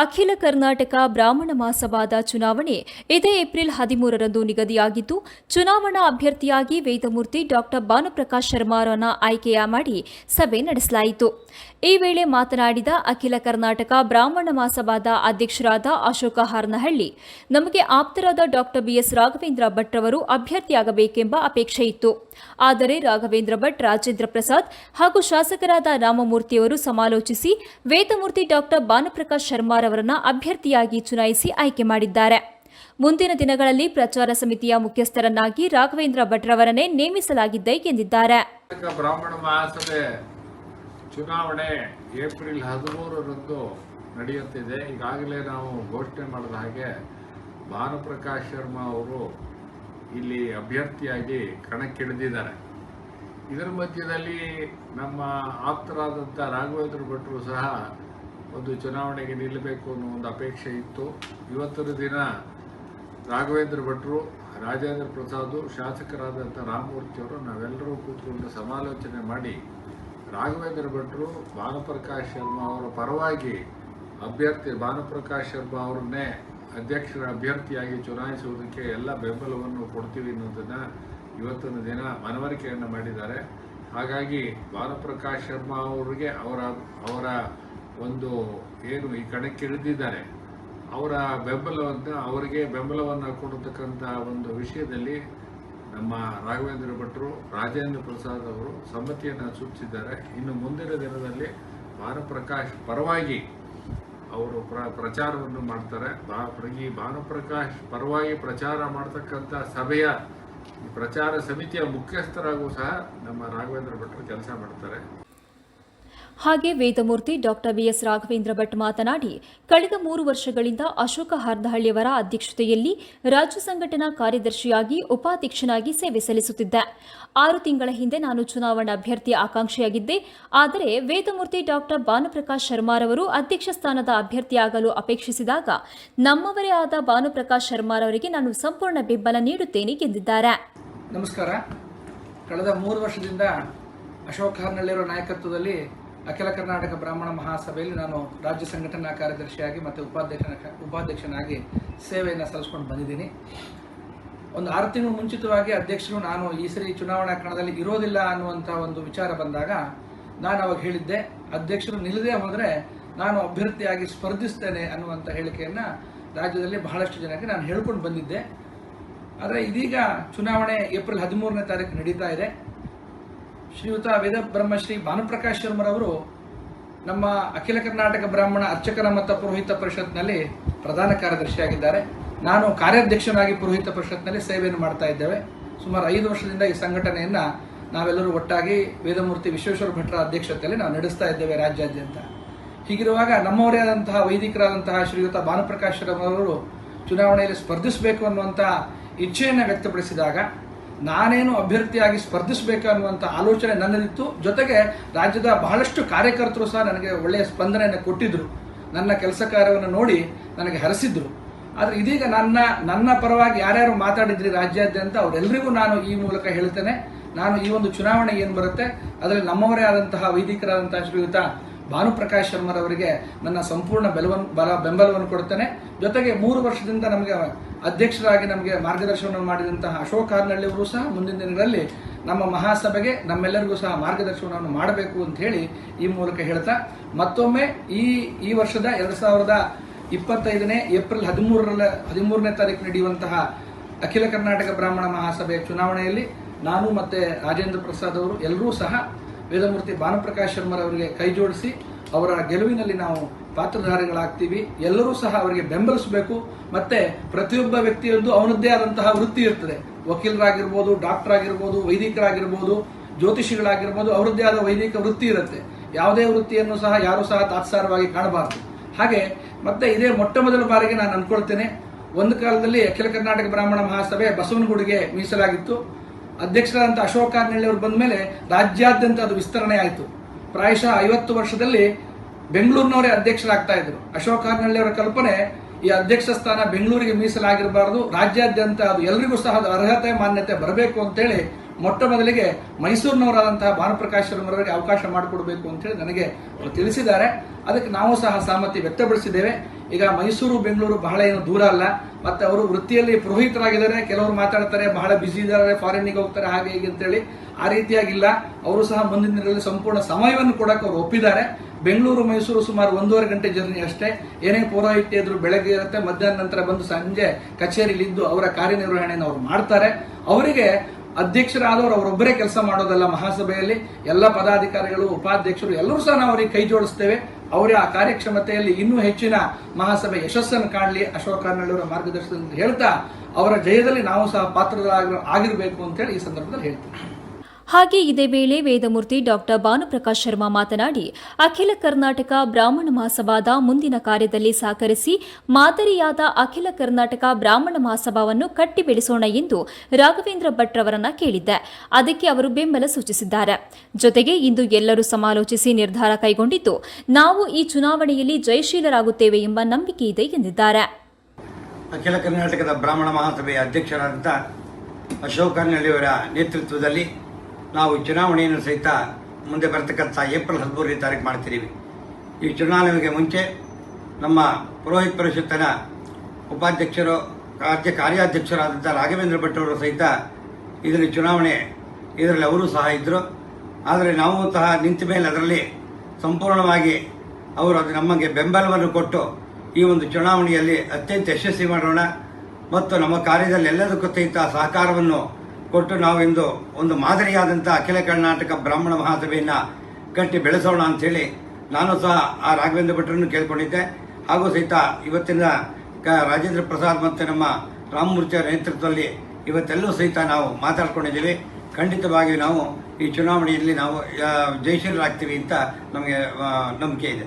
ಅಖಿಲ ಕರ್ನಾಟಕ ಬ್ರಾಹ್ಮಣ ಮಾಸವಾದ ಚುನಾವಣೆ ಇದೇ ಏಪ್ರಿಲ್ ಹದಿಮೂರರಂದು ನಿಗದಿಯಾಗಿದ್ದು, ಚುನಾವಣಾ ಅಭ್ಯರ್ಥಿಯಾಗಿ ವೇದಮೂರ್ತಿ ಡಾಕ್ಟರ್ ಭಾನುಪ್ರಕಾಶ್ ಶರ್ಮಾರನ್ನ ಆಯ್ಕೆಯ ಮಾಡಿ ಸಭೆ ನಡೆಸಲಾಯಿತು. ಈ ವೇಳೆ ಮಾತನಾಡಿದ ಅಖಿಲ ಕರ್ನಾಟಕ ಬ್ರಾಹ್ಮಣ ಮಾಸವಾದ ಅಧ್ಯಕ್ಷರಾದ ಅಶೋಕ ಹಾರ್ನಹಳ್ಳಿ, ನಮಗೆ ಆಪ್ತರಾದ ಡಾಕ್ಟರ್ ಬಿಎಸ್. ರಾಘವೇಂದ್ರ ಭಟ್ ರವರು ಅಭ್ಯರ್ಥಿಯಾಗಬೇಕೆಂಬ ಅಪೇಕ್ಷೆ ಇತ್ತು. ಆದರೆ ರಾಘವೇಂದ್ರ ಭಟ್, ರಾಜೇಂದ್ರ ಪ್ರಸಾದ್ ಹಾಗೂ ಶಾಸಕರಾದ ರಾಮಮೂರ್ತಿಯವರು ಸಮಾಲೋಚಿಸಿ ವೇದಮೂರ್ತಿ ಡಾಕ್ಟರ್ ಭಾನುಪ್ರಕಾಶ್ ಶರ್ಮಾರವರನ್ನ ಅಭ್ಯರ್ಥಿಯಾಗಿ ಚುನಾಯಿಸಿ ಆಯ್ಕೆ ಮಾಡಿದ್ದಾರೆ. ಮುಂದಿನ ದಿನಗಳಲ್ಲಿ ಪ್ರಚಾರ ಸಮಿತಿಯ ಮುಖ್ಯಸ್ಥರನ್ನಾಗಿ ರಾಘವೇಂದ್ರ ಭಟ್ರವರನ್ನೇ ನೇಮಿಸಲಾಗಿದೆ ಎಂದಿದ್ದಾರೆ. ಬ್ರಾಹ್ಮಣ ಮಹಾಸಭೆ ಚುನಾವಣೆ ಏಪ್ರಿಲ್ ಹದಿಮೂರರಂದು ನಡೆಯುತ್ತಿದೆ. ಈಗಾಗಲೇ ನಾವು ಘೋಷಣೆ ಮಾಡಿದ ಹಾಗೆ ಭಾನುಪ್ರಕಾಶ್ ಶರ್ಮಾ ಅವರು ಇಲ್ಲಿ ಅಭ್ಯರ್ಥಿಯಾಗಿ ಕಣಕ್ಕಿಳಿದಿದ್ದಾರೆ. ಇದರ ಮಧ್ಯದಲ್ಲಿ ನಮ್ಮ ಆಪ್ತರಾದಂಥ ರಾಘವೇಂದ್ರ ಭಟ್ರು ಸಹ ಒಂದು ಚುನಾವಣೆಗೆ ನಿಲ್ಲಬೇಕು ಅನ್ನೋ ಒಂದು ಅಪೇಕ್ಷೆ ಇತ್ತು. ಇವತ್ತಿನ ದಿನ ರಾಘವೇಂದ್ರ ಭಟ್ರು, ರಾಜೇಂದ್ರ ಪ್ರಸಾದ್, ಶಾಸಕರಾದಂಥ ರಾಮಮೂರ್ತಿಯವರು ನಾವೆಲ್ಲರೂ ಕೂತ್ಕೊಂಡು ಸಮಾಲೋಚನೆ ಮಾಡಿ ರಾಘವೇಂದ್ರ ಭಟ್ರು, ಭಾನುಪ್ರಕಾಶ್ ಶರ್ಮಾ ಅವರ ಪರವಾಗಿ ಅಭ್ಯರ್ಥಿ ಭಾನುಪ್ರಕಾಶ್ ಶರ್ಮಾ ಅವರನ್ನೇ ಅಧ್ಯಕ್ಷರ ಅಭ್ಯರ್ಥಿಯಾಗಿ ಚುನಾಯಿಸುವುದಕ್ಕೆ ಎಲ್ಲ ಬೆಂಬಲವನ್ನು ಕೊಡ್ತೀವಿ ಅನ್ನೋದನ್ನು ಇವತ್ತಿನ ದಿನ ಮನವರಿಕೆಯನ್ನು ಮಾಡಿದ್ದಾರೆ. ಹಾಗಾಗಿ ಭಾನುಪ್ರಕಾಶ್ ಶರ್ಮಾ ಅವರಿಗೆ ಅವರ ಅವರ ಒಂದು ಏನು ಈ ಕಣಕ್ಕಿಳಿದಿದ್ದಾರೆ ಅವರ ಬೆಂಬಲವನ್ನು ಅವರಿಗೆ ಬೆಂಬಲವನ್ನು ಕೊಡತಕ್ಕಂಥ ಒಂದು ವಿಷಯದಲ್ಲಿ ನಮ್ಮ ರಾಘವೇಂದ್ರ ಭಟ್ರು, ರಾಜೇಂದ್ರ ಪ್ರಸಾದ್ ಅವರು ಸಮ್ಮತಿಯನ್ನು ಸೂಚಿಸಿದ್ದಾರೆ. ಇನ್ನು ಮುಂದಿನ ದಿನದಲ್ಲಿ ಭಾನುಪ್ರಕಾಶ್ ಪರವಾಗಿ ಅವರು ಪ್ರ, ಪ್ರಚಾರವನ್ನು ಮಾಡ್ತಾರೆ. ಬಾ, ಈ ಭಾನುಪ್ರಕಾಶ್ ಪರವಾಗಿ ಪ್ರಚಾರ ಮಾಡ್ತಕ್ಕಂಥ ಸಭೆಯ ಪ್ರಚಾರ ಸಮಿತಿಯ ಮುಖ್ಯಸ್ಥರಾಗೂ ಸಹ ನಮ್ಮ ರಾಘವೇಂದ್ರ ಭಟ್ರು ಕೆಲಸ ಮಾಡ್ತಾರೆ. ಹಾಗೆ ವೇದಮೂರ್ತಿ ಡಾಕ್ಟರ್ ವಿಎಸ್ ರಾಘವೇಂದ್ರ ಭಟ್ ಮಾತನಾಡಿ, ಕಳೆದ ಮೂರು ವರ್ಷಗಳಿಂದ ಅಶೋಕ ಹಾರ್ದಹಳ್ಳಿಯವರ ಅಧ್ಯಕ್ಷತೆಯಲ್ಲಿ ರಾಜ್ಯ ಸಂಘಟನಾ ಕಾರ್ಯದರ್ಶಿಯಾಗಿ ಉಪಾಧ್ಯಕ್ಷನಾಗಿ ಸೇವೆ ಸಲ್ಲಿಸುತ್ತಿದ್ದೆ. ಆರು ತಿಂಗಳ ಹಿಂದೆ ನಾನು ಚುನಾವಣಾ ಅಭ್ಯರ್ಥಿ ಆಕಾಂಕ್ಷಿಯಾಗಿದ್ದೆ. ಆದರೆ ವೇದಮೂರ್ತಿ ಡಾಕ್ಟರ್ ಭಾನುಪ್ರಕಾಶ್ ಶರ್ಮಾರವರು ಅಧ್ಯಕ್ಷ ಸ್ಥಾನದ ಅಭ್ಯರ್ಥಿಯಾಗಲು ಅಪೇಕ್ಷಿಸಿದಾಗ, ನಮ್ಮವರೇ ಆದ ಭಾನುಪ್ರಕಾಶ್ ಶರ್ಮಾರವರಿಗೆ ನಾನು ಸಂಪೂರ್ಣ ಬೆಂಬಲ ನೀಡುತ್ತೇನೆ ಎಂದಿದ್ದಾರೆ. ನಮಸ್ಕಾರ. ಕಳೆದ ಮೂರು ವರ್ಷದಿಂದ ಅಶೋಕ್ ನಾಯಕತ್ವದಲ್ಲಿ ಅಖಿಲ ಕರ್ನಾಟಕ ಬ್ರಾಹ್ಮಣ ಮಹಾಸಭೆಯಲ್ಲಿ ನಾನು ರಾಜ್ಯ ಸಂಘಟನಾ ಕಾರ್ಯದರ್ಶಿಯಾಗಿ ಮತ್ತು ಉಪಾಧ್ಯಕ್ಷನ ಉಪಾಧ್ಯಕ್ಷನಾಗಿ ಸೇವೆಯನ್ನು ಸಲ್ಲಿಸ್ಕೊಂಡು ಬಂದಿದ್ದೀನಿ. ಒಂದು ಆರು ತಿಂಗಳು ಮುಂಚಿತವಾಗಿ ಅಧ್ಯಕ್ಷರು ನಾನು ಈ ಸರಿ ಚುನಾವಣಾ ಕಣದಲ್ಲಿ ಇರೋದಿಲ್ಲ ಅನ್ನುವಂಥ ಒಂದು ವಿಚಾರ ಬಂದಾಗ ನಾನು ಅವಾಗ ಹೇಳಿದ್ದೆ, ಅಧ್ಯಕ್ಷರು ನಿಲ್ಲದೆ ಹೋದರೆ ನಾನು ಅಭ್ಯರ್ಥಿಯಾಗಿ ಸ್ಪರ್ಧಿಸ್ತೇನೆ ಅನ್ನುವಂಥ ಹೇಳಿಕೆಯನ್ನು ರಾಜ್ಯದಲ್ಲಿ ಬಹಳಷ್ಟು ಜನಕ್ಕೆ ನಾನು ಹೇಳ್ಕೊಂಡು ಬಂದಿದ್ದೆ. ಆದರೆ ಇದೀಗ ಚುನಾವಣೆ ಏಪ್ರಿಲ್ ಹದಿಮೂರನೇ ತಾರೀಕು ನಡೀತಾ ಇದೆ. ಶ್ರೀಯುತ ವೇದ ಬ್ರಹ್ಮಶ್ರೀ ಭಾನುಪ್ರಕಾಶ್ ಶರ್ಮರವರು ನಮ್ಮ ಅಖಿಲ ಕರ್ನಾಟಕ ಬ್ರಾಹ್ಮಣ ಅರ್ಚಕರ ಮತ್ತು ಪುರೋಹಿತ ಪರಿಷತ್ನಲ್ಲಿ ಪ್ರಧಾನ ಕಾರ್ಯದರ್ಶಿಯಾಗಿದ್ದಾರೆ. ನಾನು ಕಾರ್ಯಾಧ್ಯಕ್ಷನಾಗಿ ಪುರೋಹಿತ ಪರಿಷತ್ನಲ್ಲಿ ಸೇವೆಯನ್ನು ಮಾಡ್ತಾ ಇದ್ದೇವೆ. ಸುಮಾರು ಐದು ವರ್ಷದಿಂದ ಈ ಸಂಘಟನೆಯನ್ನು ನಾವೆಲ್ಲರೂ ಒಟ್ಟಾಗಿ ವೇದಮೂರ್ತಿ ವಿಶ್ವೇಶ್ವರ ಭಟ್ರ ಅಧ್ಯಕ್ಷತೆಯಲ್ಲಿ ನಾವು ನಡೆಸ್ತಾ ಇದ್ದೇವೆ ರಾಜ್ಯಾದ್ಯಂತ. ಹೀಗಿರುವಾಗ ನಮ್ಮವರೇ ಆದಂತಹ ವೈದಿಕರಾದಂತಹ ಶ್ರೀಯುತ ಭಾನುಪ್ರಕಾಶ್ ಶರ್ಮರವರು ಚುನಾವಣೆಯಲ್ಲಿ ಸ್ಪರ್ಧಿಸಬೇಕು ಅನ್ನುವಂಥ ಇಚ್ಛೆಯನ್ನು ವ್ಯಕ್ತಪಡಿಸಿದಾಗ ನಾನೇನು ಅಭ್ಯರ್ಥಿಯಾಗಿ ಸ್ಪರ್ಧಿಸಬೇಕು ಅನ್ನುವಂಥ ಆಲೋಚನೆ ನನ್ನಲ್ಲಿತ್ತು. ಜೊತೆಗೆ ರಾಜ್ಯದ ಬಹಳಷ್ಟು ಕಾರ್ಯಕರ್ತರು ಸಹ ನನಗೆ ಒಳ್ಳೆಯ ಸ್ಪಂದನೆಯನ್ನು ಕೊಟ್ಟಿದ್ದರು ನನ್ನ ಕೆಲಸ ಕಾರ್ಯವನ್ನು ನೋಡಿ ನನಗೆ ಹರಿಸಿದ್ರು. ಆದರೆ ಇದೀಗ ನನ್ನ ನನ್ನ ಪರವಾಗಿ ಯಾರ್ಯಾರು ಮಾತಾಡಿದ್ರಿ ರಾಜ್ಯಾದ್ಯಂತ ಅವರೆಲ್ಲರಿಗೂ ನಾನು ಈ ಮೂಲಕ ಹೇಳ್ತೇನೆ. ನಾನು ಈ ಒಂದು ಚುನಾವಣೆ ಏನು ಬರುತ್ತೆ, ಅದರಲ್ಲಿ ನಮ್ಮವರೇ ಆದಂತಹ ವೈದಿಕರಾದಂತಹ ಶ್ರೀಯುತ ಭಾನುಪ್ರಕಾಶ್ ಶರ್ಮರವರಿಗೆ ನನ್ನ ಸಂಪೂರ್ಣ ಬೆಲವನ್ನು ಬಲ, ಬೆಂಬಲವನ್ನು ಕೊಡ್ತೇನೆ ಜೊತೆಗೆ ಮೂರು ವರ್ಷದಿಂದ ನಮಗೆ ಅಧ್ಯಕ್ಷರಾಗಿ ನಮಗೆ ಮಾರ್ಗದರ್ಶನವನ್ನು ಮಾಡಿದಂತಹ ಅಶೋಕ್ ಕಾರ್ನಳ್ಳಿಯವರು ಸಹ ಮುಂದಿನ ದಿನಗಳಲ್ಲಿ ನಮ್ಮ ಮಹಾಸಭೆಗೆ ನಮ್ಮೆಲ್ಲರಿಗೂ ಸಹ ಮಾರ್ಗದರ್ಶನವನ್ನು ಮಾಡಬೇಕು ಅಂತ ಹೇಳಿ ಈ ಮೂಲಕ ಹೇಳ್ತಾ, ಮತ್ತೊಮ್ಮೆ ಈ ಈ ವರ್ಷದ ಎರಡು ಸಾವಿರದ ಇಪ್ಪತ್ತೈದನೇ ಏಪ್ರಿಲ್ ಹದಿಮೂರರಲ್ಲ, ಹದಿಮೂರನೇ ತಾರೀಕು ನಡೆಯುವಂತಹ ಅಖಿಲ ಕರ್ನಾಟಕ ಬ್ರಾಹ್ಮಣ ಮಹಾಸಭೆಯ ಚುನಾವಣೆಯಲ್ಲಿ ನಾನು ಮತ್ತೆ ರಾಜೇಂದ್ರ ಪ್ರಸಾದ್ ಅವರು ಎಲ್ಲರೂ ಸಹ ವೇದಮೂರ್ತಿ ಬಾನಪ್ರಕಾಶ್ ಶರ್ಮರವರಿಗೆ ಕೈ ಜೋಡಿಸಿ ಅವರ ಗೆಲುವಿನಲ್ಲಿ ನಾವು ಪಾತ್ರಧಾರಿಗಳಾಗ್ತೀವಿ. ಎಲ್ಲರೂ ಸಹ ಅವರಿಗೆ ಬೆಂಬಲಿಸಬೇಕು. ಮತ್ತೆ ಪ್ರತಿಯೊಬ್ಬ ವ್ಯಕ್ತಿಯೊಂದು ಅವನದ್ದೇ ಆದಂತಹ ವೃತ್ತಿ ಇರ್ತದೆ. ವಕೀಲರಾಗಿರ್ಬೋದು ಡಾಕ್ಟರ್ ಆಗಿರ್ಬೋದು ವೈದಿಕರಾಗಿರ್ಬೋದು, ಜ್ಯೋತಿಷಿಗಳಾಗಿರ್ಬೋದು, ಅವರದ್ದೇ ಆದ ವೈದಿಕ ವೃತ್ತಿ ಇರುತ್ತೆ. ಯಾವುದೇ ವೃತ್ತಿಯನ್ನು ಸಹ ಯಾರು ಸಹ ತಾತ್ಸಾರವಾಗಿ ಕಾಣಬಾರದು. ಹಾಗೆ ಮತ್ತೆ ಇದೇ ಮೊಟ್ಟ ಮೊದಲ ಬಾರಿಗೆ ನಾನು ಅನ್ಕೊಳ್ತೇನೆ ಒಂದು ಕಾಲದಲ್ಲಿ ಅಖಿಲ ಕರ್ನಾಟಕ ಬ್ರಾಹ್ಮಣ ಮಹಾಸಭೆ ಬಸವನಗುಡಿಗೆ ಮೀಸಲಾಗಿತ್ತು. ಅಧ್ಯಕ್ಷರಾದಂಥ ಅಶೋಕ ಕಾರ್ನಳ್ಳಿ ಅವರು ಬಂದ ಮೇಲೆ ರಾಜ್ಯಾದ್ಯಂತ ಅದು ವಿಸ್ತರಣೆ ಆಯಿತು. ಪ್ರಾಯಶಃ ಐವತ್ತು ವರ್ಷದಲ್ಲಿ ಬೆಂಗಳೂರಿನವರೇ ಅಧ್ಯಕ್ಷರಾಗ್ತಾ ಇದ್ರು. ಅಶೋಕ ಕಾರ್ನಳ್ಳಿ ಅವರ ಕಲ್ಪನೆ ಈ ಅಧ್ಯಕ್ಷ ಸ್ಥಾನ ಬೆಂಗಳೂರಿಗೆ ಮೀಸಲಾಗಿರಬಾರದು, ರಾಜ್ಯಾದ್ಯಂತ ಅದು ಎಲ್ರಿಗೂ ಸಹ ಅರ್ಹತೆ, ಮಾನ್ಯತೆ ಬರಬೇಕು ಅಂತೇಳಿ ಮೊಟ್ಟ ಮೊದಲಿಗೆ ಮೈಸೂರಿನವರಾದಂತಹ ಭಾನುಪ್ರಕಾಶ್ ಶರ್ಮರವರಿಗೆ ಅವಕಾಶ ಮಾಡಿಕೊಡ್ಬೇಕು ಅಂತೇಳಿ ನನಗೆ ತಿಳಿಸಿದ್ದಾರೆ. ಅದಕ್ಕೆ ನಾವು ಸಹ ಸಹಮತಿ ವ್ಯಕ್ತಪಡಿಸಿದ್ದೇವೆ. ಈಗ ಮೈಸೂರು, ಬೆಂಗಳೂರು ಬಹಳ ಏನು ದೂರ ಅಲ್ಲ. ಮತ್ತೆ ಅವರು ವೃತ್ತಿಯಲ್ಲಿ ಪುರೋಹಿತರಾಗಿದ್ದಾರೆ. ಕೆಲವರು ಮಾತಾಡ್ತಾರೆ, ಬಹಳ ಬ್ಯುಸಿ ಇದ್ದಾರೆ ಫಾರಿನ್ನಿಗೆ ಹೋಗ್ತಾರೆ, ಹಾಗೆ ಹೀಗೆ ಅಂತೇಳಿ ಆ ರೀತಿಯಾಗಿಲ್ಲ. ಅವರು ಸಹ ಮುಂದಿನ ದಿನಗಳಲ್ಲಿ ಸಂಪೂರ್ಣ ಸಮಯವನ್ನು ಕೊಡಕ್ಕೆ ಅವರು ಒಪ್ಪಿದ್ದಾರೆ. ಬೆಂಗಳೂರು, ಮೈಸೂರು ಸುಮಾರು ಒಂದೂವರೆ ಗಂಟೆ ಜರ್ನಿ ಅಷ್ಟೇ. ಏನೇ ಪೌರಾಹಿತ್ಯ ಇದ್ರು ಬೆಳಗ್ಗೆ ಇರುತ್ತೆ, ಮಧ್ಯಾಹ್ನ ನಂತರ ಬಂದು ಸಂಜೆ ಕಚೇರಿಲಿದ್ದು ಅವರ ಕಾರ್ಯನಿರ್ವಹಣೆಯನ್ನು ಅವರು ಮಾಡ್ತಾರೆ. ಅವರಿಗೆ ಅಧ್ಯಕ್ಷರಾದವರು ಅವರೊಬ್ಬರೇ ಕೆಲಸ ಮಾಡೋದಲ್ಲ ಮಹಾಸಭೆಯಲ್ಲಿ. ಎಲ್ಲ ಪದಾಧಿಕಾರಿಗಳು, ಉಪಾಧ್ಯಕ್ಷರು ಎಲ್ಲರೂ ಸಹ ನಾವು ಅವರಿಗೆ ಕೈ ಜೋಡಿಸ್ತೇವೆ. ಅವರ ಆ ಕಾರ್ಯಕ್ಷಮತೆಯಲ್ಲಿ ಇನ್ನೂ ಹೆಚ್ಚಿನ ಮಹಾಸಭೆ ಯಶಸ್ಸನ್ನು ಕಾಣಲಿ ಅಶೋಕ ಕರ್ನಳ್ಳಿಯವರ ಮಾರ್ಗದರ್ಶನದಿಂದ ಹೇಳ್ತಾ ಅವರ ಜಯದಲ್ಲಿ ನಾವು ಸಹ ಪಾತ್ರರಾಗಿ ಆಗಿರಬೇಕು ಅಂತೇಳಿ ಈ ಸಂದರ್ಭದಲ್ಲಿ ಹೇಳ್ತೀನಿ. ಹಾಗೆ ಇದೇ ವೇಳೆ ವೇದಮೂರ್ತಿ ಡಾಕ್ಟರ್ ಭಾನುಪ್ರಕಾಶ್ ಶರ್ಮಾ ಮಾತನಾಡಿ, ಅಖಿಲ ಕರ್ನಾಟಕ ಬ್ರಾಹ್ಮಣ ಮಹಾಸಭಾದ ಮುಂದಿನ ಕಾರ್ಯದಲ್ಲಿ ಸಹಕರಿಸಿ ಮಾದರಿಯಾದ ಅಖಿಲ ಕರ್ನಾಟಕ ಬ್ರಾಹ್ಮಣ ಮಹಾಸಭಾವನ್ನು ಕಟ್ಟಿ ಬೆಳೆಸೋಣ ಎಂದು ರಾಘವೇಂದ್ರ ಭಟ್ ರವರನ್ನ ಕೇಳಿದ್ದೆ. ಅದಕ್ಕೆ ಅವರು ಬೆಂಬಲ ಸೂಚಿಸಿದ್ದಾರೆ. ಜೊತೆಗೆ ಇಂದು ಎಲ್ಲರೂ ಸಮಾಲೋಚಿಸಿ ನಿರ್ಧಾರ ಕೈಗೊಂಡಿದ್ದು, ನಾವು ಈ ಚುನಾವಣೆಯಲ್ಲಿ ಜಯಶೀಲರಾಗುತ್ತೇವೆ ಎಂಬ ನಂಬಿಕೆ ಇದೆ ಎಂದಿದ್ದಾರೆ. ಅಖಿಲ ಕರ್ನಾಟಕದ ಬ್ರಾಹ್ಮಣ ಮಹಾಸಭೆಯ ಅಧ್ಯಕ್ಷರಾದಂಥ ಅಶೋಕ್ ಹನ್ನಳ್ಳಿಯವರ ನೇತೃತ್ವದಲ್ಲಿ ನಾವು ಚುನಾವಣೆಯನ್ನು ಸಹಿತ ಮುಂದೆ ಬರ್ತಕ್ಕಂಥ ಏಪ್ರಿಲ್ ಹದಿಮೂರನೇ ತಾರೀಕು ಮಾಡ್ತಿದ್ದೀವಿ. ಈ ಚುನಾವಣೆಗೆ ಮುಂಚೆ ನಮ್ಮ ಪುರೋಹಿತ್ ಪರಿಷತ್ತಿನ ಉಪಾಧ್ಯಕ್ಷರು, ರಾಜ್ಯ ಕಾರ್ಯಾಧ್ಯಕ್ಷರಾದಂಥ ರಾಘವೇಂದ್ರ ಭಟ್ ಅವರು ಸಹಿತ ಇದರಲ್ಲಿ ಚುನಾವಣೆ, ಇದರಲ್ಲಿ ಅವರು ಸಹ ಇದ್ದರು. ಆದರೆ ನಾವು ಸಹ ನಿಂತ ಮೇಲೆ ಅದರಲ್ಲಿ ಸಂಪೂರ್ಣವಾಗಿ ಅವರು ಅದು ನಮಗೆ ಬೆಂಬಲವನ್ನು ಕೊಟ್ಟು ಈ ಒಂದು ಚುನಾವಣೆಯಲ್ಲಿ ಅತ್ಯಂತ ಯಶಸ್ವಿ ಮಾಡೋಣ ಮತ್ತು ನಮ್ಮ ಕಾರ್ಯದಲ್ಲಿ ಎಲ್ಲದಕ್ಕೂ ಸಹಿತ ಸಹಕಾರವನ್ನು ಕೊಟ್ಟು ನಾವಿಂದು ಒಂದು ಮಾದರಿಯಾದಂಥ ಅಖಿಲ ಕರ್ನಾಟಕ ಬ್ರಾಹ್ಮಣ ಮಹಾಸಭೆಯನ್ನು ಕಟ್ಟಿ ಬೆಳೆಸೋಣ ಅಂಥೇಳಿ ನಾನು ಸಹ ಆ ರಾಘವೇಂದ್ರ ಭಟ್ರನ್ನು ಕೇಳ್ಕೊಂಡಿದ್ದೆ. ಹಾಗೂ ಸಹಿತ ಇವತ್ತಿನ ಕ ರಾಜೇಂದ್ರ ಪ್ರಸಾದ್ ಮತ್ತು ನಮ್ಮ ರಾಮಮೂರ್ತಿ ಅವರ ನೇತೃತ್ವದಲ್ಲಿ ಇವತ್ತೆಲ್ಲೂ ಸಹಿತ ನಾವು ಮಾತಾಡ್ಕೊಂಡಿದ್ದೀವಿ. ಖಂಡಿತವಾಗಿಯೂ ನಾವು ಈ ಚುನಾವಣೆಯಲ್ಲಿ ನಾವು ಜಯಶೀಲರಾಗ್ತೀವಿ ಅಂತ ನಮಗೆ ನಂಬಿಕೆ ಇದೆ.